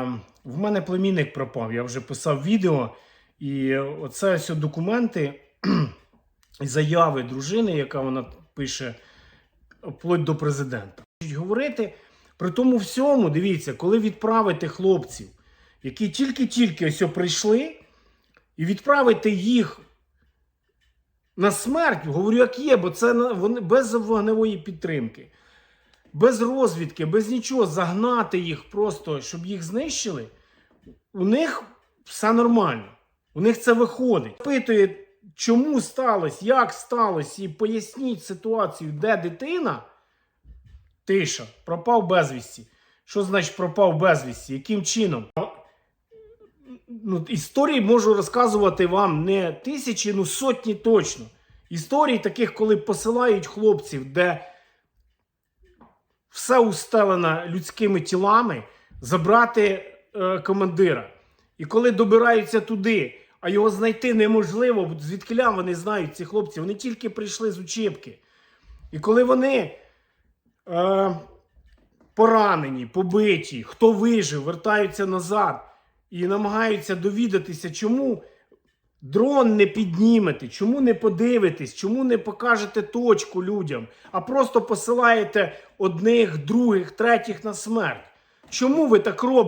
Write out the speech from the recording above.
Ем, В мене племінник пропав, я вже писав відео, і оце ось документи заяви дружини, яка вона пише вплоть до президента. Говорити при тому всьому, дивіться, коли відправити хлопців, які тільки-тільки ось прийшли, і відправити їх на смерть, говорю, як є, бо це вони без вогневої підтримки, без розвідки, без нічого, загнати їх просто, щоб їх знищили, у них все нормально. У них це виходить. Питає, чому сталося, як сталося, і поясніть ситуацію, де дитина. Тиша, пропав безвісті. Що значить пропав безвісті? Яким чином? Ну, історії можу розказувати вам не тисячі, ну сотні точно. Історій таких, коли посилають хлопців, де все устелено людськими тілами, забрати е, командира. І коли добираються туди, а його знайти неможливо, бо звідкиля вони знають ці хлопці, вони тільки прийшли з учебки. І коли вони е, поранені, побиті, хто вижив, вертаються назад і намагаються довідатися, чому дрон не піднімете, чому не подивитесь, чому не покажете точку людям, а просто посилаєте одних, других, третіх на смерть. Чому ви так робите?